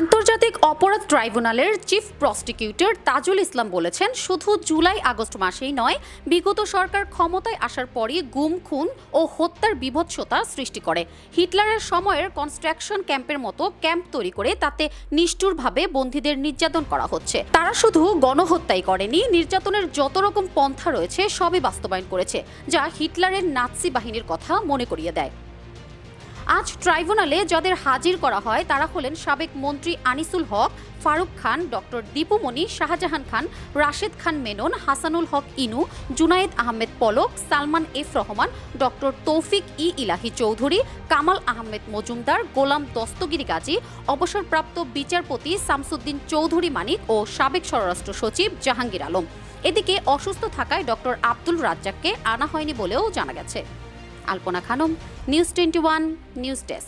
আন্তর্জাতিক অপরাধ ট্রাইব্যুনালের চিফ প্রসিকিউটর তাজুল ইসলাম বলেছেন, শুধু জুলাই আগস্ট মাসেই নয়, বিগত সরকার ক্ষমতায় আসার পরই গুম, খুন ও হত্যার বিভৎসতা সৃষ্টি করে। হিটলারের সময়ের কনস্ট্রাকশন ক্যাম্পের মতো ক্যাম্প তৈরি করে তাতে নিষ্ঠুরভাবে বন্দীদের নির্যাতন করা হচ্ছে। তারা শুধু গণহত্যাই করেনি, নির্যাতনের যত রকম পন্থা রয়েছে সবই বাস্তবায়ন করেছে, যা হিটলারের নাৎসি বাহিনীর কথা মনে করিয়ে দেয়। আজ ট্রাইব্যুনালে যাদের হাজির করা হয়, তারা হলেন সাবেক মন্ত্রী Anisul Haque, Faruk Khan, doctor Dipu Moni, Shahjahan Khan, Rashed Khan Menon, Hasanul Haque Inu, Junaid Ahmed Palak, Salman F Rahman, doctor Tawfiq e Elahi Chowdhury, Kamal Ahmed Majumdar, গোলাম দস্তগিরি গাজী, অবসরপ্রাপ্ত বিচারপতি শামসুদ্দিন চৌধুরী মানিক ও সাবেক স্বরাষ্ট্র সচিব জাহাঙ্গীর আলম। এদিকে অসুস্থ থাকায় ডক্টর আব্দুল রাজ্জাককে আনা হয়নি বলেও জানা গেছে। Alpana Khanam news twenty one news desk.